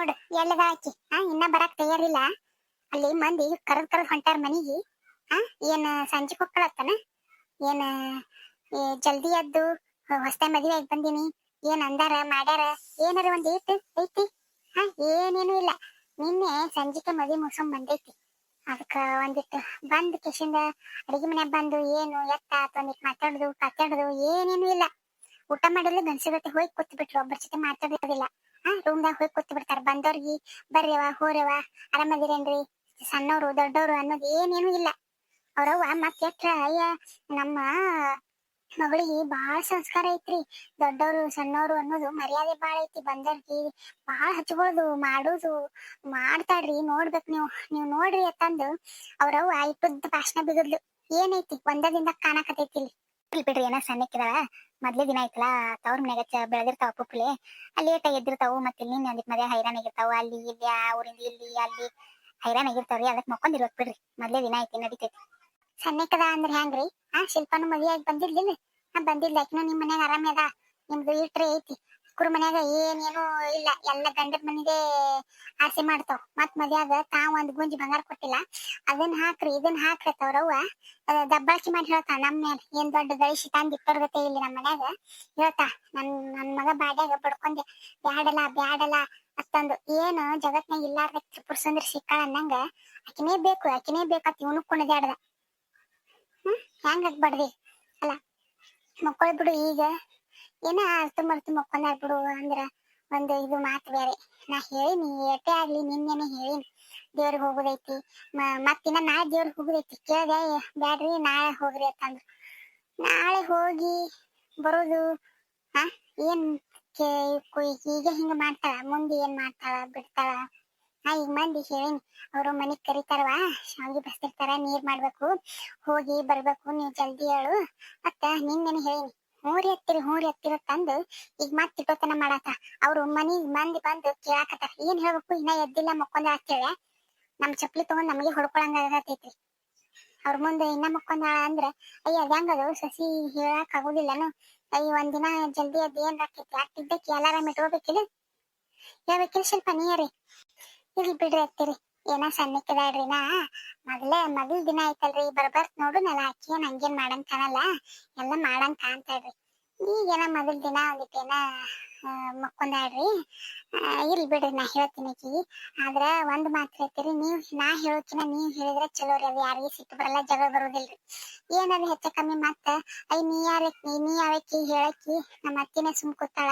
ನೋಡು ಎಲ್ಲದ ಆಕಿ ಆ ಇನ್ನ ಬರಾಕ್ ತಯಾರಿಲ್ಲ. ಅಲ್ಲಿ ಮಂದಿ ಕರದ್ ಕರದ್ ಹೊಂಟಾರ ಮನಿಗೆ. ಆ ಏನ್ ಸಂಜೆ ಹೋಗ್ಕೊಳತ್ತನ ಏನ್ ಜಲ್ದಿ ಎದ್ದು ಹೊಸ್ತ ಮದ್ವೆ ಆಗಿ ಬಂದೀನಿ. ಏನ್ ಅಂದಾರ, ಮಾಡ್ಯಾರ? ಏನಾರ ಒಂದ್ ಏಟ್ ಐತಿ? ಹಾ, ಏನೇನು ಇಲ್ಲ. ನಿನ್ನೆ ಸಂಜಿಕೆ ಮದ್ವೆ ಮುಗಿಸ್ಕೊಂಡ್ ಬಂದೈತಿ. ಅದಕ್ಕ ಒಂದಿಟ್ಟು ಬಂದ್ ಕಿಶಿಂದ ಅಡಿಗೆ ಮನೆ ಬಂದು ಏನು ಎತ್ತ ಒಂದಿಟ್ಟು ಮಾತಾಡುದು ಕತ್ತಾಡುದು ಏನೇನು ಇಲ್ಲ. ಊಟ ಮಾಡಿಲ್ಲ ಗಂಡಸಗತ್ತೆ ಹೋಗಿ ಕೂತ್ ಬಿಟ್ರು ಒಬ್ಬರ ಜೊತೆ ಮಾತಾಡೋದಿಲ್ಲ ಹಾ ರೂಮ್ದಾಗ ಹೋಗಿ ಕೂತ್ ಬಿಡ್ತಾರ. ಬಂದವ್ರಿಗೆ ಬರ್ರಿವ ಹೋರವ ಆರಾಮದಿರೇನ್ರಿ ಸಣ್ಣವ್ರು, ದೊಡ್ಡವ್ರು ಅನ್ನೋದು ಏನೇನು ಇಲ್ಲ. ಅವ್ರವ್ವ ಮತ್ತೆ ಅಯ್ಯ, ನಮ್ಮ ಮಗಳಿಗೆ ಬಾಳ ಸಂಸ್ಕಾರ ಐತ್ರಿ. ದೊಡ್ಡವರು, ಸಣ್ಣವರು ಅನ್ನೋದು ಮರ್ಯಾದೆ ಬಾಳ ಐತಿ. ಬಂದವ್ರಿಗೆ ಬಾಳ ಹಚ್ಕೊಳ್ಳೋದು ಮಾಡುದು ಮಾಡ್ತಾಡ್ರಿ ನೋಡ್ಬೇಕು ನೀವು. ನೀವು ನೋಡ್ರಿ ಅಂತಂದು ಅವ್ರವ್ವ ಇಟ್ಟುದ್ದ ಭಾಷಣ ಬಿಗದ್ಲು. ಏನೈತಿ? ಒಂದ ದಿನ ಕಾಣಕತೈತಿ ಇಲ್ಲಿ. ಇರ್ಲಿ ಬಿಡ್ರಿ ಏನ ಸಣ್ಣಕ್ಕಿದಾಳ ಮೊದ್ಲೇ ದಿನ ಐತಲ್ಲ ತವ್ರ ಮನೆಗೆ ಬೆಳೆದಿರ್ತಾವ ಪುಪ್ಲೆ. ಅಲ್ಲಿ ಲೇಟ್ ಎದ್ದಿರ್ತಾವು, ಮತ್ತೆ ಇಲ್ಲಿ ಮದ್ವೆ ಹೈರಾಣ ಆಗಿರ್ತಾವ. ಅಲ್ಲಿ ಇಲ್ಲಿ, ಆ ಊರಿಂದ ಇಲ್ಲಿ, ಅಲ್ಲಿ ಹೈರಾಣ ಆಗಿರ್ತಾವ್ರಿ ಅದಕ್ಕೆ ಮಕ್ಕೊಂದಿರ್ಬೇಕು ಬಿಡ್ರಿ. ಮೊದ್ಲೇ ದಿನ ಐತಿ ನಡೀತೈತಿ. ಸಣ್ಣಕ್ಕದ ಅಂದ್ರೆ ಹೆಂಗ್ರಿ ಆ, ಶಿಲ್ಪನು ಮದ್ವೆ ಆಗಿ ಬಂದಿರ್ಲಿಲ್ಲ ಬಂದಿಲ್ಲ ಆಕಿನೂ ನಿಮ್ ಮನ್ಯಾಗ ಆರಾಮ ಅದ. ನಿಮ್ದು ಇಟ್ರೆ ಐತಿ. ಕುರು ಮನ್ಯಾಗ ಏನೇನು ಇಲ್ಲ. ಎಲ್ಲ ಗಂಡದ ಮನೆಗೆ ಆಸೆ ಮಾಡ್ತಾವ್. ಮತ್ ಮದ್ಯಾಗ ತಾವ್ ಒಂದ್ ಗುಂಜಿ ಬಂಗಾರ ಕೊಟ್ಟಿಲ್ಲ. ಅದನ್ನ ಹಾಕ್ರಿ ಇದನ್ನ ಹಾಕ್ರಿ ತವ್ರವ್ವ ದಬ್ಬಾಳ್ಕಿ ಮಾಡಿ ಹೇಳ್ತಾ ನಮ್ ಮೇಲೆ ಏನ್ ದೊಡ್ಡ ಗಳಿಸಿ ತಂದ್ ಇಟ್ಟೋರ್ಗತೆ ಇಲ್ಲಿ ನಮ್ಮ ಮನ್ಯಾಗ. ಹೇಳ್ತಾ, ನನ್ ನನ್ ಮಗ ಬಾಡ್ಯಾಗ ಬಡ್ಕೊಂಡೆ. ಬ್ಯಾಡಲ್ಲ ಬ್ಯಾಡಲ್ಲ ಅಷ್ಟೊಂದು ಏನು ಜಗತ್ನಾಗ ಇಲ್ಲಾರ ತ್ರಿಪುರ ಸುಂದ್ರ ಸಿಕ್ಕಾಳ ಅನ್ನಂಗ. ಆಕಿನೇ ಬೇಕು ಅಕಿನೇ ಬೇಕತ್ ಇವನು ಕುಣದ್ಯಾಡ್ದ ಹ್ಮ್ ಹೆಂಗ್ ಆಗ್ಬಾರ್ದಿ ಅಲ್ಲ, ಮಕ್ಕಳು ಬಿಡು ಈಗ. ಏನ ಅರ್ಥ ಮರ್ತು ಮಕ್ಕಳ ಬಿಡು ಅಂದ್ರ ಒಂದು ಇದು ಮಾತು ಬೇರೆ ನಾ ಹೇಳಿನಿ, ಏಟೇ ಆಗ್ಲಿ, ನಿನ್ನೆನೆ ಹೇಳಿನಿ. ದೇವ್ರಿಗೆ ಹೋಗುದೈತಿ. ಮತ್ತಿನ ನಾಳೆ ದೇವ್ರಿಗೆ ಹೋಗುದೈತಿ. ಕೇಳ್ದೆ ಬ್ಯಾಡ್ರಿ, ನಾಳೆ ಹೋಗ್ರಿ ಅಂತಂದ್ರು. ನಾಳೆ ಹೋಗಿ ಬರೋದು ಹಾ ಏನ್ ಈಗ ಹಿಂಗ ಮಾಡ್ತಾಳ, ಮುಂದೆ ಏನ್ ಮಾಡ್ತಾಳ, ಬಿಡ್ತಾಳ? ನಾ ಈಗ ಮಂದಿ ಹೇಳಿನಿ. ಅವ್ರು ಮನಿಗ್ ಕರಿತಾರವಾ ಶಾವಿಗೆ ಬಸ್ತಿರ್ತಾರ, ನೀರ್ ಮಾಡ್ಬೇಕು. ಹೋಗಿ ಬರ್ಬೇಕು, ನೀವ್ ಜಲ್ದಿ ಹೇಳು. ಮತ್ತ ನಿನ್ನೆನೆ ಹೇಳಿನಿ. ಹೂರಿ ಹತ್ತಿರಿ, ಹೋರಿ ಹತ್ತಿರ ತಂದು ಈಗ ಮತ್ ಇಟ್ಟೋತನ ಮಾಡಾತ ಅವ್ರು ಮನಿ ಮಂದಿ ಬಂದು ಕೇಳಾಕತ್ತಾರ. ಏನ್ ಹೇಳ್ಬೇಕು? ಇನ್ನ ಎದ್ದಿಲ್ಲ ಮಕ್ಕೊಂದ ಅಂತೇಳಿ. ನಮ್ ಚಪ್ಪಲಿ ತಗೊಂಡ್ ನಮಗೆ ಹೊಡ್ಕೊಳಂಗ ಆಗತೈತ್ರಿ ಅವ್ರ ಮುಂದೆ ಇನ್ನ ಮಕ್ಕೊಂದ ಅಂದ್ರ, ಅಯ್ಯ ಅದಂಗದು ಸಸಿ? ಹೇಳಕ್ ಆಗುದಿಲ್ಲನು? ಅಯ್ಯ ಒಂದಿನ ಜಲ್ದಿ ಅದ್ ಏನ್ ಆಕೈತಿ? ಅಟ್ಟಿದ್ದಕ್ಕೆ ಎಲ್ಲಾರ ಮಿಟ್ಕೋಬೇಕಿಲ್ಲ ಹೇಳ್ಬೇಕಿಲ್ಲ ಸ್ವಲ್ಪ ನೀರಿ ಇರ್ಲಿ ಬಿಡ್ರಿ ಹತ್ತಿರಿ. ಏನೋ ಸಣ್ಣಕ್ಕಿದಾಳ್ರಿ ನಾ. ಮೊದ್ಲೇ ಮಗಲ್ ದಿನ ಐತಲ್ರಿ ಬರ್ಬರ್ತ್ ನೋಡು ನೆಲ ಅಕ್ಕಿ ನಂಗೇನ್ ಮಾಡಂಗ ಕಾಣಲ್ಲ. ಎಲ್ಲ ಮಾಡಂಗ್ ಕಾಣ್ತಾಳ್ರಿ. ಈಗೇನ ಮೊದಲ್ ದಿನ ಒಂದಿಟ್ಟೇನ ಮಕ್ಕೊಂದಾಳ್ರಿ ಇರ್ಲಿ ಬಿಡ್ರಿ, ನಾ ಹೇಳ್ತೀನಿ ಅಕ್ಕಿ ಆದ್ರ ಒಂದ್ ಮಾತ್ರ ಹೇಳ್ತೀರಿ, ನೀವ್, ನಾ ಹೇಳೋಕಿನ ನೀವ್ ಹೇಳಿದ್ರೆ ಚಲೋ ರೀ, ಅದು ಯಾರಿಗೂ ಸಿಟ್ಟು ಬರಲ್ಲ, ಜಗಳ ಬರೋದಿಲ್ರಿ. ಏನಾದ್ರು ಹೆಚ್ಚ ಕಮ್ಮಿ ಮತ್ತ ಐ ನೀ ಯಾರಕ್ಕಿ ನೀ ಯಾವಕ್ಕಿ ಹೇಳಕ್ಕಿ, ನಮ್ಮ ಅತ್ತಿನೇ ಸುಮ್ ಕೂತಾಳ.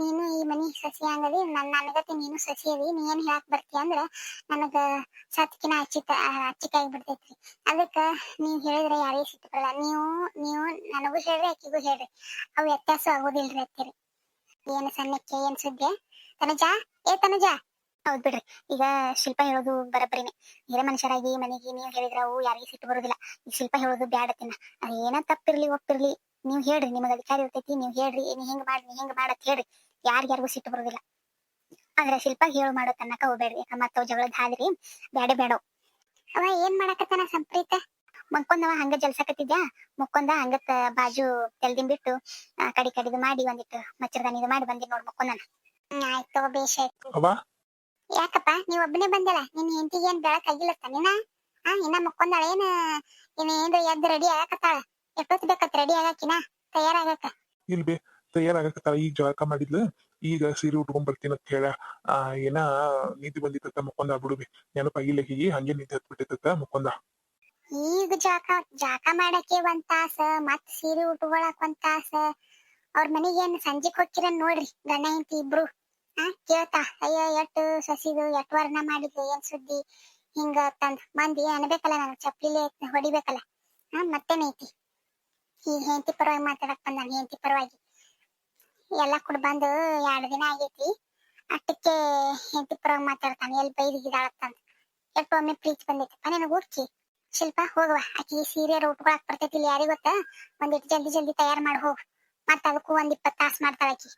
ನೀನು ಈ ಮನಿ ಸಸಿ ಹಂಗದಿ ನನ್ನ ನನಗತಿ ನೀನು ಸಸಿ ಅದಿ, ನೀ ಏನ್ ಹೇಳಕ್ ಬರ್ತಿ ಅಂದ್ರ, ನನಗ ಸತ್ಕಿನ ಅಚ್ಚಿತ ಅಚ್ಚಿಕಾಗಿ ಬಿಡ್ತೈತ್ರಿ. ಅದಕ್ಕ ನೀವ್ ಹೇಳಿದ್ರೆ ಯಾರಿಗೂ ಸಿಟ್ಟು ಬರಲ್ಲ. ನೀವು ನೀವು, ನನಗೂ ಹೇಳ್ರಿ, ಆಕಿಗೂ ಹೇಳ್ರಿ. ಅವು ವ್ಯತ್ಯಾಸ ಆಗೋದಿಲ್ರಿ ಅತ್ತಿರಿ ಏನು ಸಣ್ಣಕ್ಕೆ ಏನ್ ಸುದ್ದಿ ತನುಜ? ಏ ತನುಜ? ಹೌದ್ ಬಿಡ್ರಿ. ಈಗ ಶಿಲ್ಪ ಹೇಳೋದು ಬರಬರಿನೇ ಹಿರೇ ಮನುಷ್ಯರಾಗಿ ಮನೆಗೆ ನೀವು ಹೇಳಿದ್ರ ಅವು ಯಾರಿಗೂ ಸಿಟ್ಟು ಬರೋದಿಲ್ಲ. ಈ ಶಿಲ್ಪ ಹೇಳೋದು ಬ್ಯಾಡ ತಿನ್ನ. ಏನ ತಪ್ಪಿರ್ಲಿ, ಒಪ್ಪಿರ್ಲಿ. ನೀವ್ ಹೇಳ್ರಿ, ನಿಮಗ ಅಧಿಕಾರ ಇರ್ತೈತಿ, ನೀವ್ ಹೇಳ್ರಿ. ನೀ ಹಿಂಗ್ ಮಾಡ್ರಿ ಹಿಂಗ್ ಮಾಡತ್ ಹೇಳ್ರಿ. ಯಾರಿಗ್ಯಾರಿಗೂ ಸಿಟ್ಟು ಬರೋದಿಲ್ಲ. ಆದ್ರೆ ಶಿಲ್ಪ ಹೇಳು ಮಾಡೋ ತನಕ ಹೋಗ್ಬೇಡ್ರಿ. ಮತ್ತ ಜಗಳದ ಹಾದ್ರಿ. ಬ್ಯಾಡೆ ಬೇಡವ್ ಅವ ಏನ್ ಮಾಡಕತ್ತಾನ ಸಂಪ್ರೀತ? ಮಕ್ಕೊಂದವ ಹಂಗ ಜಲ್ಸಕತ್ತಿದ್ಯಾ? ಮುಕ್ಕೊಂದ ಹಂಗತ್ತ ಬಾಜು ತೆಲ್ದಿನ್ ಬಿಟ್ಟು ಕಡಿ ಕಡಿದು ಮಾಡಿ ಒಂದಿಟ್ಟು ಮಚ್ಚರ್ದಾನಿ ಇದು ಮಾಡಿ ಬಂದಿ ನೋಡ್ ಮಕ್ಕೊಂದನ. ಆಯ್ತು ಬೇಷ್ ಆಯ್ತು. ಅವ್ವ ಯಾಕಪ್ಪ? ನೀವ್ ಒಬ್ಬನೇ ಬಂದಲ್ಲ ನಿನ್ ಹೆಂಡತಿಗೆ ಏನ್ ಬೆಳಕ್ ಆಗಿಲ್ಲತ್ತ ನೀನ ಆ ಇನ್ನ ಮಕ್ಕೊಂದಾಳ ಏನ? ಏನ್ರ ಎದ್ದು ರೆಡಿ ಆಗಕತ್ತಾಳ? ಎಷ್ಟೊತ್ ಬೇಕತ್ ರೆಡಿ ಆಗಾಕಿನ ತಯಾರಾಗಕ? ಇಲ್ಬಿ ತಯಾರಾಗಕತ್ತಾಳ. ಈಗ ಜಳಕ ಮಾಡಿದ್ಲು. ಈಗ ಸೀರೆ ಉಟ್ಕೊಂಡ್ ಬರ್ತೀನಿ ಅಂತ ಹೇಳ. ಏನ ನಿದ್ದೆ ಬಂದಿತ್ತ ಮುಕ್ಕೊಂದ ಬಿಡುಬಿ ನೆನಪಾಗಿಲ್ಲ ಹೀಗೆ ಹಂಗೆ ನಿದ್ದೆ ಹತ್ ಬಿಟ್ಟಿತ್ತ ಮುಕ್ಕೊಂದ. ಈಗ ಜಾಕ ಜಾಕ ಮಾಡಕ್ಕೆ ಒಂದ್ ತಾಸ ಮತ್ ಸೀರೆ ಉಟ್ಕೊಳಕ್ ಒಂದ್ ತಾಸ. ಅವ್ರ ಮನಿಗೆ ಏನ್ ಸಂಜೆ ಹೋಗ್ತಿರ ನೋಡ್ರಿ, ಗಂಡ, ಹೆಂಡತಿ ಇಬ್ರು. ಹಾ ಕೇಳ್ತಾ, ಅಯ್ಯೋ, ಎಟ್ಟು ಸಸಿದು, ಎಟ್ ವರ್ಣ ಮಾಡಿದ್ರು ಏನ್ ಸುದ್ದಿ? ಹಿಂಗ ತಂದ್ ಮಂದಿ ಅನ್ಬೇಕಲ್ಲ ನಾನು ಚಪ್ಪಲಿ ಹೊಡಿಬೇಕಲ್ಲ. ಹಾ ಮತ್ತೇನೈತಿ ಈ ಹೆಂಡತಿ ಪರವಾಗಿ ಮಾತಾಡಕ್ ಬಂದ ಹೆಂಡತಿ ಪರವಾಗಿ. ಎಲ್ಲಾ ಕುಡ್ ಬಂದು ಎರಡ್ ದಿನ ಆಗೈತಿ. ಅಟ್ಟಕ್ಕೆ ಹೆಂಡತಿ ಪರವಾಗಿ ಮಾತಾಡ್ತಾನೆ ಎಲ್ಲಿ ಬೈದಿಗಿದಾಳತ್ತಂತ ಎಷ್ಟು ಒಮ್ಮೆ ಪ್ರೀತಿ ಬಂದೈತಪ್ಪ ನನಗ್ ಹುಡ್ಕಿ ಶಿಲ್ಪ ಹೋಗುವ ಆಕಿ ಸೀರೆ ಉಟ್ಕೊಳಕ್ ಬರ್ತೈತಿ ಇಲ್ಲಿ ಯಾರಿಗ್ ಗೊತ್ತ? ಒಂದಿಟ್ಟು ಜಲ್ದಿ ಜಲ್ದಿ ತಯಾರ್ ಮಾಡಿ ಹೋಗ್. ಮತ್ತ ಅದಕ್ಕೂ ಒಂದ್ ಇಪ್ಪತ್ ತಾಸ್ ಮಾಡ್ತಾಳ ಆಕಿ.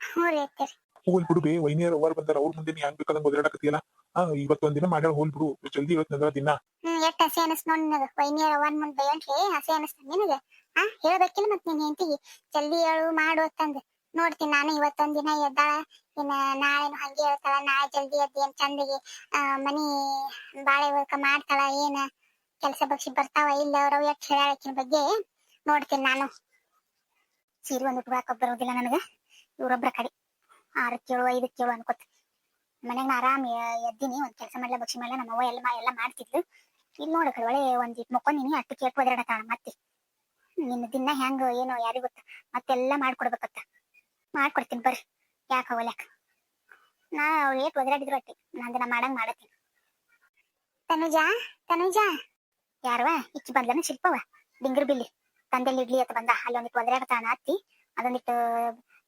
ಹ್ಞೂ ರೀ ಅತ್ತಿರಿ. ಹೋಲ್ ಬಿಡು ಬೇ ವೈನಿಯರ್ ಓವರ್ ಬಂದಾರ. ಅವ್ರ ಮುಂದೆ ನೀ ಹೆಂಗ್ ಮೊದಲಾಡಕತ್ತಿಯಲ್ಲ ಓದಾಡಕತ್ತಿಯಲ್ಲ ಆ ಇವತ್ತು ಒಂದಿನ ಮಾಡ್ಯಾಳ ಹೋಲ್ ಬಿಡು. ಜಲ್ದಿ ಇವತ್ತು ದಿನ. ಹ್ಮ್ ಎಷ್ಟ್ ಹಸಿ ಅನಸ್ ನೋಡ್ ನಿನಗ. ವೈನಿಯರ್ ಅವನ್ ಮುಂದೆ ಬೈಯಂಟ್ಲೆ ಹಸಿ ಅನಸ್ತ ನಿನಗ. ಹಾ ಹೇಳ್ಬೇಕಿಲ್ಲ ಮತ್ ನಿನ್ ಹೆಂಡತಿಗೆ. ಜಲ್ದಿ ಹೇಳು ಮಾಡು ಅಂತಂದ್ ನೋಡ್ತೀನಿ ನಾನು ಇವತ್ತೊಂದ್ ದಿನ ಎದ್ದಾಳ. ಇನ್ನ ನಾಳೆನು ಹಂಗೆ ಹೇಳ್ತಾಳ. ನಾಳೆ ಜಲ್ದಿ ಎದ್ದು ಏನ್ ಚಂದಿಗೆ ಆ, ಮನಿ ಬಾಳೆ ಮಾಡ್ತಾಳ ಏನ? ಕೆಲಸ ಬಗ್ಸಿ ಬರ್ತಾವ, ಇಲ್ಲ ಎಷ್ಟ್ ಹೇಳಾಕಿನ ಬಗ್ಗೆ ನೋಡ್ತೀನಿ ನಾನು. ಸೀರೆ ಒಂದು ಉಟ್ಕೊಳಕ್ ಬರೋದಿಲ್ಲ ನನಗ. ಇವ್ರೊಬ್ರ ಕಡೆ. ಆರು ಕೇಳು, ಐದು ಕೇಳು ಅನ್ಕೋತ. ಮನೆಗೆ ನಾ ಆರಾಮ್ ಎದ್ದೀನಿ, ಒಂದ್ ಕೆಲಸ ಮಾಡ್ಲ, ಬಗ್ಸಿ ಮಾಡ್ಲ, ನಮ್ಮವ್ವ ಎಲ್ಲ ಎಲ್ಲ ಮಾಡ್ತಿದ್ಲು. ಇಲ್ಲಿ ನೋಡ ಒಳ್ಳೆ ಒಂದ್ ಇಟ್ ಮಕ್ಕೊಂದಿನಿ ಅಟ್ಟು ಕೇಟ್ ಕಾಣ ಮತ್ತೆ. ನಿನ್ನ ದಿನ ಹೆಂಗ ಏನೋ ಯಾರಿಗ ಗೊತ್ತ? ಮತ್ತೆಲ್ಲ ಮಾಡ್ಕೊಡ್ಬೇಕತ್ತ. ಮಾಡ್ಕೊಡ್ತೀನಿ ಬರ್ರಿ. ಯಾಕ ಅವಲ್ಯಾಕ ನಾ ಅವ್ರು ಏಟ್ ಒದರಾಡಿದ್ರು ಅಟ್ಟಿ ನಾನು ಮಾಡಂಗ್ ಮಾಡತ್ತೀನಿ. ತನುಜಾ ತನುಜಾ. ಯಾರವ ಇಚ್ಚಿ ಬಂದ್ಲನ ಶಿಲ್ಪವ ಡಿಂಗರ್ ಬಿಲ್ಲಿ. ತಂದೆಲ್ಲಿ ಇಡ್ಲಿ ಅಂತ ಬಂದ. ಅಲ್ಲಿ ಒಂದಿಟ್ಟು ಒದರಾಡತಾಳ ಅತ್ತಿ ಅದೊಂದಿಟ್ಟು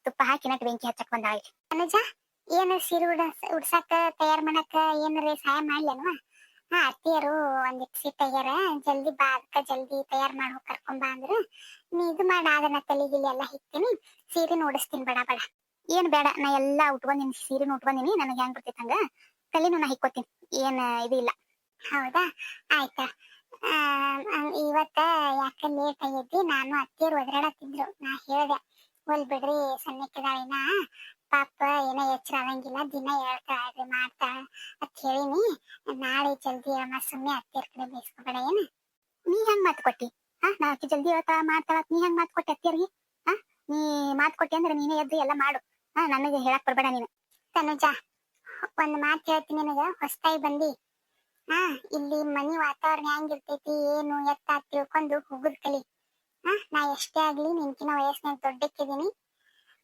ತುಪ್ಪ ಹಾಕಿ ನಟ್ ಬೆಂಕಿ ಹಚ್ಚಕ್ ಬಂದ ಇಲ್ಲಿ ತನುಜಾ ಏನು ಸೀರೆ ಉಡ, ಉಡ್ಸಾಕ, ತಯಾರ್ ಮಾಡಾಕ ಏನಾರ ಸಹಾಯ ಮಾಡ್ಲೇನವ ಹಾ, ಅತ್ತಿಯರು ಒಂದಿಟ್ಟು ಸೀರೆ ತೆಗ್ಯಾರ. ಜಲ್ದಿ ಬಾ ಅದಕ್ಕ ಜಲ್ದಿ ತಯಾರ್ ಮಾಡಿ ಬಾ ಅಂದ್ರು. ನೀ ಇದು ಮಾಡ ಅದನ್ನ ತಲೆಗಿಲಿ ಎಲ್ಲ ಹಿಕ್ತೀನಿ. ಸೀರೆ ನೋಡಿಸ್ತೀನಿ ಬೇಡ ಬೇಡ. ಏನ್ ಬೇಡ, ನಾ ಎಲ್ಲಾ ಉಟ್ಕೊಂಡಿನಿ ಸೀರೆನ ಉಟ್ಕೊಂಡಿನಿ ನನಗೆ ಹೆಂಗ್ ಬರ್ತೈತೆ ಹಂಗ? ತಲೆನೂ ನಾ ಹಿಕ್ಕೋತೀನಿ. ಏನ್ ಇದು ಇಲ್ಲ. ಹೌದಾ? ಆಯ್ತಾ? ಯಾಕ ಲೇಟ್ ಆಗೈತಿ ನಾನು ಅತ್ತಿಯರು ಒದರಾಡತ್ತಿದ್ರು. ನಾ ಹೇಳ್ದೆ, ಹೋಲ್ ಬಿಡ್ರಿ ಸಣ್ಣಕ್ಕಿದಾಳಿನ ಪಾಪ ಏನೋ ಎಚ್ಚರ ಆಗಂಗಿಲ್ಲ, ದಿನ ಹೇಳ್ತಾಳ್ರಿ ಮಾಡ್ತಾಳ ಅಂತ ಹೇಳಿನಿ ನಾಳೆ ಜಲ್ದಿ ಅಮ್ಮ ಸುಮ್ಮನೆ ಅತ್ತಿಯರ್ ಕಡೆ ಬೇಯಿಸ್ಕೊಬೇಡ ಏನ? ನೀ ಹೆಂಗ್ ಮಾತು ಕೊಟ್ಟಿ? ಹಾ ನಾ ಅಕ್ಕಿ ಜಲ್ದಿ ಹೇಳ್ತಾ ಮಾಡ್ತಾಳ ನೀ ಹೆಂಗ್ ಮಾತು ಕೊಟ್ಟಿ ಅತ್ತಿಯರ್ಗೆ? ಹಾ ನೀ ಮಾತು ಕೊಟ್ಟಿ ಅಂದ್ರೆ ನೀನೇ ಎದ್ದು ಎಲ್ಲ ಮಾಡು. ಹಾ ನನಗೆ ಹೇಳಕ್ ಬರ್ಬೇಡ ನೀನು. ತನುಜ, ಒಂದ್ ಮಾತು ಹೇಳ್ತೀನಿ ನಿನಗ. ಹೊಸ್ತಾಗಿ ಬಂದಿ. ಹಾ, ಇಲ್ಲಿ ಮನಿ ವಾತಾವರಣ ಹೆಂಗಿರ್ತೈತಿ, ಏನು ಎತ್ತ ತಿಳ್ಕೊಂಡು ಹುಗುದ್ ಕಲಿ. ಹಾ, ನಾ ಎಷ್ಟೇ ಆಗ್ಲಿ ನಿನ್ಕಿನ ವಯಸ್ಸಿನಾಗ ದೊಡ್ಡಕ್ಕಿದೀನಿ.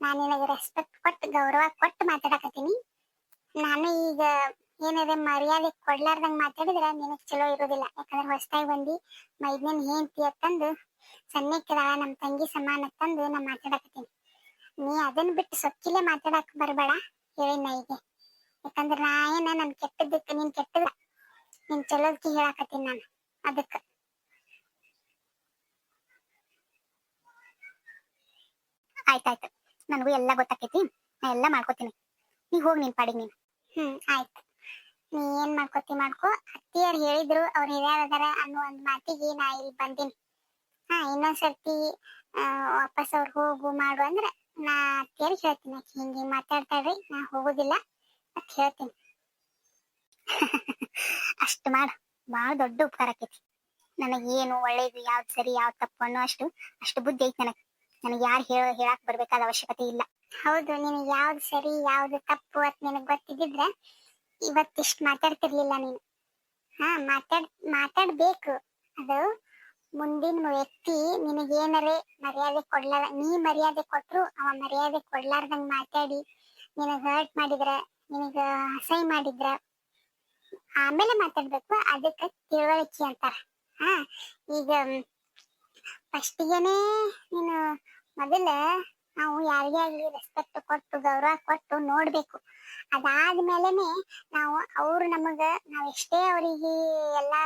ನಾನು ನಿನಗೆ ರೆಸ್ಪೆಕ್ಟ್ ಕೊಟ್ಟು, ಗೌರವ ಕೊಟ್ಟು ಮಾತಾಡಕತ್ತೀನಿ. ನಾನು ಈಗ ಏನಾದ್ರೆ ಮರ್ಯಾದೆ ಕೊಡ್ಲಾರ್ದಂಗ್ ಮಾತಾಡಿದ್ರೆ ನಿನಗ್ ಚಲೋ ಇರೋದಿಲ್ಲ. ಯಾಕಂದ್ರೆ ಹೊಸ್ತಾಗಿ ಬಂದಿ, ಮೈದ್ನೇನ್ ಹೆಂಡತಿ ಸಣ್ಣ ಸಣ್ಣಕ್ಕಿದಾಳ ನಮ್ ತಂಗಿ ಸಮಾನ ತಂದು ನಾ ಮಾತಾಡಕತ್ತೀನಿ. ನೀ ಅದನ್ನ ಬಿಟ್ಟು ಸೊಕ್ಕಿಲೆ ಮಾತಾಡಕ್ ಬರ್ಬೇಡ, ಹೇಳಿನ ಈಗ ಯಾಕಂದ್ರೆ ನಾ ಏನ ನನ್ ಕೆಟ್ಟದ್ದಕ್ಕೆ ನೀನ್ ಕೆಟ್ಟದ ನಿನ್ ಚಲೋದ್ಕಿ ಹೇಳಾಕತ್ತೀನಿ ನಾನು. ಅದಕ್ಕ. ಆಯ್ತಾಯ್ತು. ನನಗೂ ಎಲ್ಲ ಗೊತ್ತಾಕೈತಿ. ನಾ ಎಲ್ಲ ಮಾಡ್ಕೋತೀನಿ. ನೀ ಹೋಗಿ ನಿನ್ ಪಾಡಿಗೆ ನೀನು. ಹ್ಮ್ ಆಯ್ತು. ನೀ ಏನ್ ಮಾಡ್ಕೋತಿ ಮಾಡ್ಕೋ. ಅತ್ತಿಯರ್ ಹೇಳಿದ್ರು ಅವ್ರ ಹಿರಿಯರ್ ಅದಾರ ಅನ್ನೋ ಒಂದ್ ಮಾತಿಗೆ ನಾ ಇಲ್ಲಿ ಬಂದೀನಿ. ಹಾ ಇನ್ನೊಂದ್ಸರ್ತಿ ಆ, ವಾಪಸ್ ಅವ್ರು ಹೋಗು ಮಾಡು ಅಂದ್ರೆ ನಾ ಅತ್ತಿಯರ್ಗೆ ಹೇಳ್ತೀನಿ. ಆಕಿ ಹಿಂಗೆ ಮಾತಾಡ್ತಾಳ್ರಿ ನಾ ಹೋಗುದಿಲ್ಲ. ಅಂತ ಹೇಳ್ತೀನಿ. ಅಷ್ಟು ಮಾಡ. ಬಾಳ ದೊಡ್ಡ ಉಪಕಾರ ಆಕೈತಿ. ನನಗೆ ಏನು ಒಳ್ಳೇದು, ಯಾವ್ದು ಸರಿ, ಯಾವ್ದು ತಪ್ಪು ಅನ್ನೋ ಅಷ್ಟು ಅಷ್ಟು ಬುದ್ಧಿ ಐತಿ ನನಗೆ. ನನಗೆ ಯಾರು ಹೇಳ, ಹೇಳಕ್ ಬರ್ಬೇಕಾದ ಅವಶ್ಯಕತೆ ಇಲ್ಲ. ಹೌದು, ನಿನಗೆ ಯಾವ್ದು ಸರಿ, ಯಾವ್ದು ತಪ್ಪು ಅಂತ ನಿನಗೆ ಗೊತ್ತಿದ್ದಿದ್ರೆ ಇವತ್ತಿಷ್ಟು ಮಾತಾಡ್ತಿರ್ಲಿಲ್ಲ ನೀನು. ಹಾ, ಮಾತಾಡ್, ಮಾತಾಡ್ಬೇಕು. ಅದು ಮುಂದಿನ ವ್ಯಕ್ತಿ ನಿನಗೇನರೇ ಮರ್ಯಾದೆ ಕೊಡ್ಲಾರ ನೀ ಮರ್ಯಾದೆ ಕೊಟ್ರು ಅವ ಮರ್ಯಾದೆ ಕೊಡ್ಲಾರ್ದಂಗ್ ಮಾತಾಡಿ, ನಿನಗ್ ಹರ್ಟ್ ಮಾಡಿದ್ರ, ನಿನಗ ಅಸಹ್ಯ ಮಾಡಿದ್ರ ಆಮೇಲೆ ಮಾತಾಡ್ಬೇಕು, ಅದಕ್ಕೆ ತಿಳುವಳಿಕೆ ಅಂತಾರ. ಹಾ, ಈಗ ಫಸ್ಟಿಗೆನೆ ನೀನು ಮೊದಲ ನಾವು ಯಾರಿಗೆ ಆಗ್ಲಿ ರೆಸ್ಪೆಕ್ಟ್ ಕೊಟ್ಟು ಗೌರವ ಕೊಟ್ಟು ನೋಡ್ಬೇಕು. ಅದಾದ್ಮೇಲೆನೆ ನಾವು ಅವ್ರು ನಮಗ ನಾವ್ ಎಷ್ಟೇ ಅವರಿಗೆ ಎಲ್ಲಾ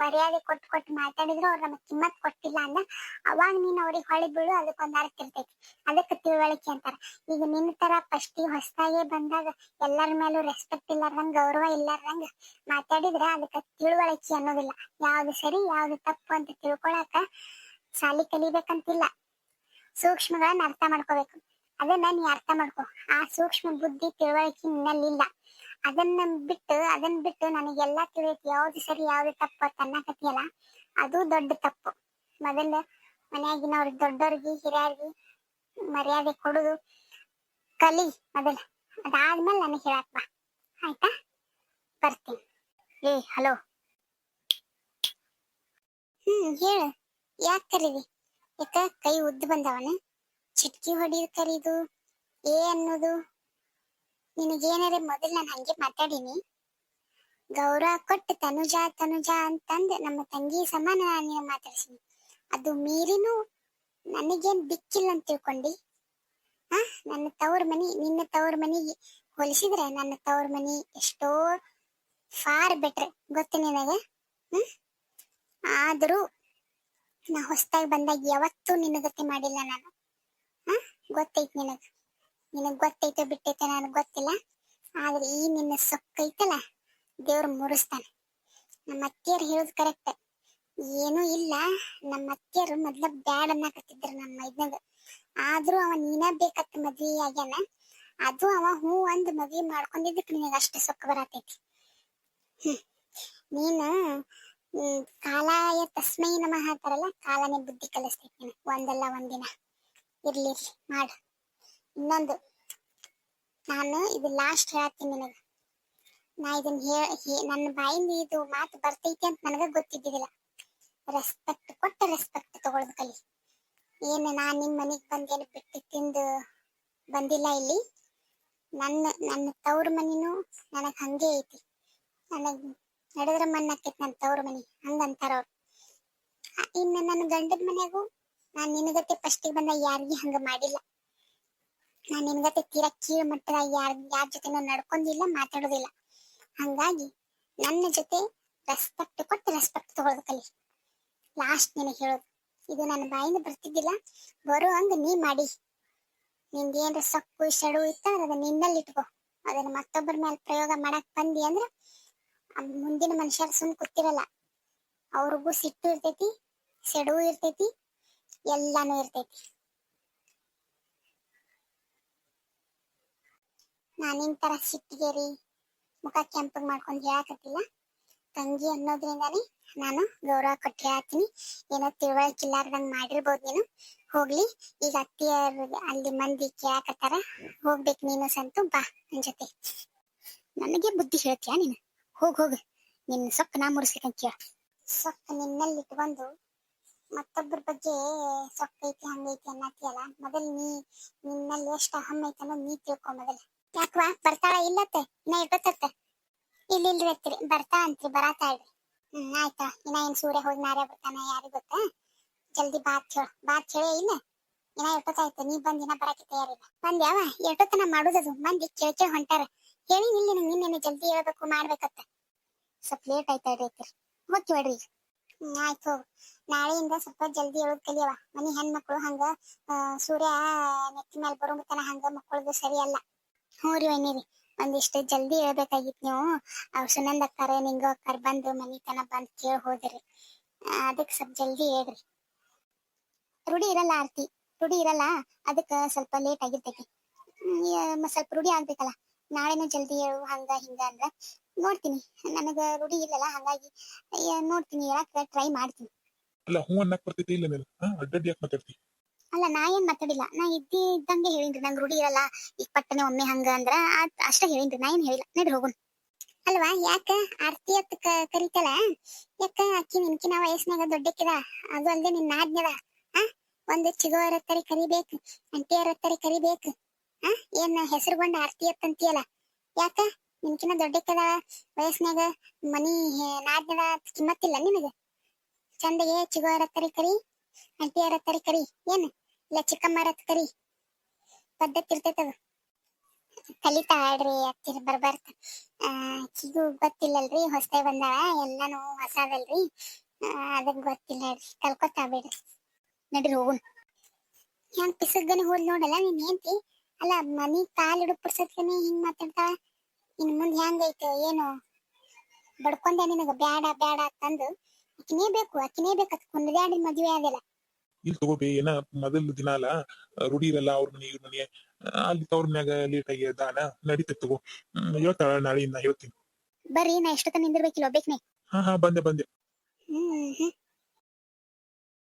ಮರ್ಯಾದೆ ಕೊಟ್ಟು ಕೊಟ್ಟು ಮಾತಾಡಿದ್ರು ಅವ್ರು ನಮಗ್ ಕಿಮ್ಮತ್ ಕೊಟ್ಟಿಲ್ಲ ಅಂದ ಅವಾಗ ನೀನ್ ಅವ್ರಿಗೆ ಹೊಳಿ ಬೀಳು ಅದಕ್ಕೊಂದ್ ಅರ್ಥ ಇರ್ತೈತಿ. ಅದಕ್ಕೆ ತಿಳುವಳಿಕೆ ಅಂತಾರ. ಈಗ ನಿನ್ನ ತರ ಫಸ್ಟ್ ಹೊಸದಾಗಿ ಬಂದಾಗ ಎಲ್ಲರ ಮೇಲೂ ರೆಸ್ಪೆಕ್ಟ್ ಇಲ್ಲಾರ್ದಂಗ, ಗೌರವ ಇಲ್ಲಾರ್ದಂಗ ಮಾತಾಡಿದ್ರೆ ಅದಕ್ಕೆ ತಿಳುವಳಿಕೆ ಅನ್ನೋದಿಲ್ಲ. ಯಾವ್ದು ಸರಿ, ಯಾವ್ದು ತಪ್ಪು ಅಂತ ತಿಳ್ಕೊಳಕ ಸಾಲಿ ಕಲಿಬೇಕಂತಿಲ್ಲ. ಸೂಕ್ಷ್ಮಗಳನ್ನ ಅರ್ಥ ಮಾಡ್ಕೋಬೇಕು. ಅದನ್ನ ನೀ ಅರ್ಥ ಮಾಡ್ಕೊ. ಆ ಸೂಕ್ಷ್ಮ ಬುದ್ಧಿ ತಿಳುವಳಿಕೆ ನಿನ್ನಲ್ಲಿಲ್ಲ. ಅದನ್ನ ಬಿಟ್ಟು ಅದನ್ನ ಬಿಟ್ಟು ನನಗೆಲ್ಲಾ ತಿಳಿಯೈತಿ ಯಾವ್ದು ಸರಿ, ಯಾವ್ದು ತಪ್ಪು ಅನ್ನಕತ್ತಿಯಲ್ಲ, ಅದು ದೊಡ್ಡ ತಪ್ಪು. ಮೊದಲು ಮನೆಯಾಗಿನವ್ರ ದೊಡ್ಡವ್ರಿಗೆ ಹಿರಿಯರಿಗೆ ಮರ್ಯಾದೆ ಕೊಡುದು ಕಲಿ ಮೊದಲು. ಅದಾದ್ಮೇಲೆ ನನಗೆ ಹೇಳಕ್ ಬಾ. ಆಯ್ತಾ? ಬರ್ತೀನಿ. ಏ, ಹಲೋ. ಹ್ಮ್, ಹೇಳು. ಯಾಕೆ ಕರೀದಿ ಯಾಕ? ಕೈ ಉದ್ದು ಬಂದವನ? ಚಿಟ್ಕಿ ಹೊಡಿದ್ ಕರೀದು ಏ ಅನ್ನೋದು? ನಿನಗೇನಾರೆ ಮೊದಲು ನಾನು ಹಂಗೆ ಮಾತಾಡೀನಿ. ಗೌರವ ಕೊಟ್ಟು ತನುಜ ತನುಜ ಅಂತಂದ್ ನಮ್ಮ ತಂಗಿ ಸಮಾನ ನಾನು ಮಾತಾಡ್ಸೀನಿ. ಅದು ಮೀರಿನೂ ನನಗೇನ್ ದಿಕ್ಕಿಲ್ಲ ಅಂತ ತಿಳ್ಕೊಂಡಿ. ಆ ನನ್ನ ತವ್ರ ಮನಿ, ನಿನ್ನ ತವ್ರ ಮನಿಗೆ ಹೋಲಿಸಿದ್ರೆ ನನ್ನ ತವ್ರ ಮನಿ ಎಷ್ಟೋ ಫಾರ್ ಬೆಟ್ರ್ ಗೊತ್ತು ನಿನಗೆ? ಹ್ಮ್? ಆದರೂ ನಾ ಹೊಸ್ದಾಗಿ ಬಂದಾಗ ಯಾವತ್ತೂ ನಿನ್ನ ಜೊತೆ ಮಾಡಿಲ್ಲ ನಾನು. ಹ ಗೊತ್ತೈತ್ ನಿನಗ್. ನಿನಗ್ ಗೊತ್ತೈತೆ ಬಿಟ್ಟೈತೆ ನನಗ್ ಗೊತ್ತಿಲ್ಲ. ಆದ್ರೆ ಈ ನಿನ್ನ ಸೊಕ್ಕೈತಲ್ಲ ದೇವ್ರ ಮುರಿಸ್ತಾನೆ. ನಮ್ಮ ಅತ್ತಿಯರು ಹೇಳೋದು ಕರೆಕ್ಟ್ ಏನೂ ಇಲ್ಲ, ನಮ್ಮ ಅತ್ತಿಯರು ಮೊದ್ಲ ಬ್ಯಾಡ್ ಅನ್ನಕತ್ತಿದ್ರು ನಮ್ಮ ಮೈದ್ನಾಗ ಆದ್ರೂ ಅವ ನೀನ ಬೇಕತ್ತ ಮದ್ವಿ ಆಗ್ಯಾನ, ಅದು ಅವ ಹೂ ಅಂದ್ ಮದ್ವಿ ಮಾಡ್ಕೊಂಡಿದ್ದಕ್ ನಿನಗ ಅಷ್ಟ ಸೊಕ್ಕ ಬರತೈತಿ. ಹ್ಮ್. ನೀನು ಕಾಲಾಯ ತಸ್ಮೈ ನಮಃ ಅಂತಾರಲ್ಲ, ಕಾಲನೇ ಬುದ್ಧಿ ಕಲಿಸ್ತೈತಿ ಒಂದಲ್ಲ ಒಂದಿನ. ಇರ್ಲಿ ಮಾಡ. ಇನ್ನೊಂದು, ನಾನು ಇದು ಲಾಸ್ಟ್ ಹೇಳ್ತೀನಿ ನಿನಗೆ. ನಾ ಇದನ್ನ ಹೇಳಿ ನನ್ನ ಬಾಯಿಂದ ಇದು ಮಾತು ಬರ್ತೈತಿ ಅಂತ ನನಗ ಗೊತ್ತಿದ್ದಿಲ್ಲ ರೆಸ್ಪೆಕ್ಟ್ ಕೊಟ್ಟ ರೆಸ್ಪೆಕ್ಟ್ ತಗೊಳ್ಳೋದು ಕಲಿ. ಏನು ನಾ ನಿಮ್ ಮನೆಗ್ ಬಂದೇನು ಬಿಟ್ಟು ತಿಂದು ಬಂದಿಲ್ಲ ಇಲ್ಲಿ? ನನ್ನ ನನ್ನ ತವ್ರ ಮನಿನೂ ನನಗ್ ಹಂಗೆ ಐತಿ. ನನಗ್ ನಡೆದ್ರ ಮಣ್ಣಾಕೈತಿ ನನ್ನ ತವ್ರ ಮನಿ. ಹಂಗಂತಾರ ಅವ್ರು ಇನ್ನು ನನ್ನ ಗಂಡದ ಮನ್ಯಾಗೂ ನಾನ್ ನಿನಗತ್ತೆ ಫಸ್ಟಿಗೆ ಬಂದ ಯಾರಿಗೆ ಹಂಗ ಮಾಡಿಲ್ಲ. ನಾನ್ ನಿನಗತ್ತೆ ತೀರಾ ಕೀಳ್ ಮಟ್ಟದ ಯಾರ ಯಾರ ಜೊತೆನೂ ನಡ್ಕೊಂಡಿಲ್ಲ, ಮಾತಾಡೋದಿಲ್ಲ. ಹಂಗಾಗಿ ನನ್ನ ಜೊತೆ ರೆಸ್ಪೆಕ್ಟ್ ಕೊಟ್ಟು ರೆಸ್ಪೆಕ್ಟ್ ತಗೊಳ್ಳೋದು ಕಲಿ ಲಾಸ್ಟ್ ನಿನಗೆ ಹೇಳೋದು. ಇದು ನನ್ನ ಬಾಯಿಂದ ಬರ್ತಿದ್ದಿಲ್ಲ. ಬರೋ ಹಂಗ ನೀ ಮಾಡಿ. ನಿಂದೇನ್ರ ಸೊಕ್ಕು, ಸಡು ಇತ್ತ ಅದನ್ನ ನಿನ್ನಲ್ಲಿ ಇಟ್ಕೋ. ಅದನ್ನ ಮತ್ತೊಬ್ಬರ ಮೇಲೆ ಪ್ರಯೋಗ ಮಾಡಕ್ ಬಂದಿ ಅಂದ್ರ ಮುಂದಿನ ಮನುಷ್ಯರ ಸುಮ್ ಕೂತಿರಲ್ಲ. ಅವ್ರಿಗೂ ಸಿಟ್ಟು ಇರ್ತೈತಿ, ಸೆಡು ಇರ್ತೈತಿ ಎಲ್ಲಾನು ಇರ್ತೈತಿ. ನಾನಿನ್ ತರ ಸಿಟ್ಟಿಗೇರಿ, ಮುಖ ಕೆಂಪಗ್ ಮಾಡ್ಕೊಂಡು ಹೇಳಕತ್ತಿಲ್ಲ. ತಂಗಿ ಅನ್ನೋದ್ರಿಂದಾನೇ ನಾನು ಗೌರವ ಕೊಟ್ಟು ಹೇಳ್ತೀನಿ. ಏನೋ ತಿಳುವಳಿಕಿಲ್ಲಾರ್ದಂಗ್ ಮಾಡಿರ್ಬೋದು ನೀನು. ಹೋಗ್ಲಿ, ಈಗ ಅತ್ತಿಯರ್ ಅಲ್ಲಿ ಮಂದಿ ಕೇಳಕತ್ತಾರ. ಹೋಗ್ಬೇಕು ನೀನು ಸಂತು, ಬಾ ನನ್ ಜೊತೆ. ನನಗೆ ಬುದ್ಧಿ ಹೇಳ್ತೀಯ ನೀನು? ಹೋಗ್ ಹೋಗ್, ನಿನ್ ಸೊಕ್ಕ ನಾ ಮುರಿಸ್ಲಿಕ್ಕಂತ ಕೇಳ. ಸೊಕ್ಕ ನಿನ್ನಲ್ಲಿ ಇಟ್ಕೊಂಡು ಮತ್ತೊಬ್ಬರ ಬಗ್ಗೆ ಸೊಕ್ಕೈತಿ, ಹಂಗೈತಿ ಅನ್ನತಿಯಲ್ಲ ಮೊದಲ್ ನೀ, ನಿನ್ನಲ್ಲಿ ಎಷ್ಟು ಅಹಂ ಐತಿ ಅನ್ನೋದು ನೀ ತಿಳ್ಕೊ ಮೊದಲ. ಯಾಕವಾ? ಬರ್ತಾಳ ಇಲ್ಲತ್ತೆ? ನಾ ಇರ್ತತ್ತ ಇಲ್ಲಿ ಇಲ್ರಿ ಅತ್ತಿರಿ ಬರ್ತಾ ಅಂತ್ರಿ ಬರಾತಾಳ್ರಿ ಹ್ಮ್, ಆಯ್ತಾ. ಇನ್ನ ಏನ್ ಸೂರ್ಯ ಹೋಗಿ ನಾರೇ ಬರ್ತಾನ ಯಾರಿಗ್ ಗೊತ್ತಾ? ಜಲ್ದಿ ಬಾತ್ ಹೇಳ. ಬಾತ್ ಹೇಳೇ ಇಲ್ಲ. ಇನ್ನ ಎಷ್ಟೊತ್ತಾಯ್ತು? ನೀ ಬಂದ್ ಇನ್ನ ಬರಕ್ಕೆ ತಯಾರಿಲ್ಲ. ಬಂದ್ಯಾವ ಎಷ್ಟೊತ್ತನ ಮಾಡುದದು ಮಂದಿ ಕೇಳ್ಕೆ ಕೇಳ್ ಹೊಂಟಾರ. ಹೇಳಿ ಇಲ್ಲಿ ನಂಗೆ ನಿನ್ನೆ ಜಲ್ದಿ ಹೇಳ್ಬೇಕು, ಮಾಡ್ಬೇಕತ್ತ. ಸ್ವಲ್ಪ ಲೇಟ್ ಆಯ್ತಾ ರೈತರು ಹೋಗಿ ಹೇಳ್ರಿ ಈಗ. ಹ್ಮ್ ಆಯ್ತು. ನಾಳೆಯಿಂದ ಸ್ವಲ್ಪ ಜಲ್ದಿ ಹೇಳೋದ್ ಕಲಿಯವ ಮನಿ ಹೆಣ್ಮಕ್ಳು ಹಂಗ ಸೂರ್ಯ ನೆತ್ತಿ ಮೇಲೆ ಬರೋ ಮುತನ ಹಂಗ ಮಕ್ಕಳದು ಸರಿ ಅಲ್ಲ ಹ್ಞೂ ರೀ ವೈನಿರಿ, ಒಂದಿಷ್ಟು ಜಲ್ದಿ ಹೇಳ್ಬೇಕಾಗಿತ್ತು ನೀವು. ಅವ್ರು ಸುನಂದ ಅಕ್ಕಾರ, ನಿಂಗ ಅಕ್ಕಾರ ಬಂದು ಮನಿತನ ತನ ಬಂದ್ ಕೇಳಿ ಹೋದ್ರಿ. ಅದಕ್ಕೆ ಸ್ವಲ್ಪ ಜಲ್ದಿ ಹೇಳ್ರಿ. ರೂಢಿ ಇರಲ್ಲ ಆರ್ತಿ, ರೂಢಿ ಇರಲ್ಲ, ಅದಕ್ಕೆ ಸ್ವಲ್ಪ ಲೇಟ್ ಆಗಿರ್ತೈತಿ. ಸ್ವಲ್ಪ ರೂಢಿ ಆಗ್ಬೇಕಲ್ಲ. ನಾಳೆನೂ ಜಲ್ದಿ ಹೇಳು ಹಂಗ ಹಿಂಗ ಅಂದ್ರ ನೋಡ್ತೀನಿ. ನನಗ ರೂಢಿ ಇಲ್ಲಲ್ಲ ಹಂಗಾಗಿ ನೋಡ್ತೀನಿ ಹೇಳಕ್ ಟ್ರೈ ಮಾಡ್ತೀನಿ. ಅಲ್ಲ ಹೂ ಅನ್ನಕ್ ಬರ್ತೈತಿ ಇಲ್ಲ ನೀನು? ಅಡ್ಡಡ್ಡಿ ಯಾಕೆ ಮಾತಾಡ್ತಿ? ಅಲ್ಲ ನಾ ಏನ್ ಮಾತಾಡಿಲ್ಲ ನಾ ಇದ್ದಿ ಇದ್ದಂಗೆ ಹೇಳಿನ್ರಿ ನಂಗೆ ರೂಢಿ ಇರಲ್ಲ ಈಗ ಪಟ್ಟನೆ ಒಮ್ಮೆ ಹಂಗ ಅಂದ್ರ ಅಷ್ಟೇ ಹೇಳಿನ್ರಿ ನಾ ಏನ್ ಹೇಳಿಲ್ಲ ನಡ್ರಿ ಹೋಗೋಣ. ಅಲ್ವಾ ಯಾಕ ಆರ್ತಿ ಅತ್ ಕರಿತಲ ಕರಿತಲ್ಲ ಯಾಕ ಅಕ್ಕಿ ನಿನ್ಕಿನ ವಯಸ್ಸಿನಾಗ ದೊಡ್ಡಕ್ಕಿದ? ಅದು ಅಲ್ದೆ ನಿನ್ನ ನಾದ್ನದ ಆ? ಒಂದು ಚಿಗೋರ ತರಿ ಕರಿಬೇಕು ಅಂಟಿಯರ ತರಿ ಕರಿಬೇಕು. ಏನ್ ಹೆಸರುಗೊಂಡ ಆರ್ತಿ ಅತ್ ಅಂತೀಯಲ್ಲ ಯಾಕ? ನಿನ್ಕಿನ ದೊಡ್ಡಕ್ಕದ ವಯಸ್ಸಿನಾಗ ಮನಿ ನಾದ್ನದ ಕಿಮ್ಮತ್ತಿಲ್ಲ ನಿನಗ? ಚಂದಗೆ ಚಿಗೋರ ತರಿ ಕರಿ ಅಂಟಿಯರ ತರಿ ಕರಿ ಏನ್? ಇಲ್ಲ ಚಿಕ್ಕಮ್ಮರ ಕರಿ? ಪದ್ಧತಿ ಇರ್ತೈತದ ಕಲಿತಾ ಆಡ್ರಿ ಹತ್ತಿರ ಬರ್ಬಾರ್ದ ಆಕಿಗೂ ಗೊತ್ತಿಲ್ಲಲ್ರಿ ಹೊಸ್ತೇ ಬಂದಾವ ಎಲ್ಲಾನು ಹೊಸದಲ್ರಿ. ಆ, ಅದಕ್ ಗೊತ್ತಿಲ್ಲ ಹೇಳ್ರಿ ಕಲ್ಕೊತಾ ಬಿಡ್ರಿ. ನಡ್ರಿ ಹೋಗುನ್. ಹೆಂಗ್ ಪಿಸಗ್ಗನ ಹೋದ್ ನೋಡಲ್ಲ ನೀನ್ ಹೆಂಡ್ತಿ? ಅಲ್ಲ ಮನಿ ಕಾಲ್ ಹಿಡಿದು ಪುರ್ಸತ್ಕನೆ ಹಿಂಗ್ ಮಾತಾಡ್ತಾಳ ಇನ್ ಮುಂದ್ ಹೆಂಗೈತೆ ಏನು? ಬಡ್ಕೊಂಡೆ ನಿನಗ ಬ್ಯಾಡ ಬ್ಯಾಡ ಅಂತಂದು ಅಕ್ಕಿನೇ ಬೇಕು ಅಕ್ಕಿನೇ ಬೇಕು ಅದ್ ಕುಂದ್ಯಾಡಿ ಮದ್ವೆ ಆಗಲ್ಲ. ಇಲ್ಲಿ ತಗೋಬೇ ಏನ ಮೊದಲ ದಿನ ಅಲ್ಲ ರೂಢಿ ಇರಲ್ಲ ಅವ್ರ ಮನಿ ಇವ್ರ ಮನಿ ಅಲ್ಲಿ ತವ್ರ ಮನ್ಯಾಗ ಲೇಟ್ ಆಗಿ ದಾನ ನಡೀತೈತ್ ತಗೋ. ಹೇಳ್ತಾಳ ನಾಳೆಯಿಂದ ಹೇಳ್ತೀನಿ. ಬರ್ರಿ ನಾ ಎಷ್ಟೊತ್ತ ನಿಂದಿರ್ಬೇಕಿಲ್ಲ ಒಬ್ಬೇಕ್ನೆ. ಹಾ ಹಾ ಬಂದೆ ಬಂದೆ. ಹ್ಮ್ ಹ್ಮ್.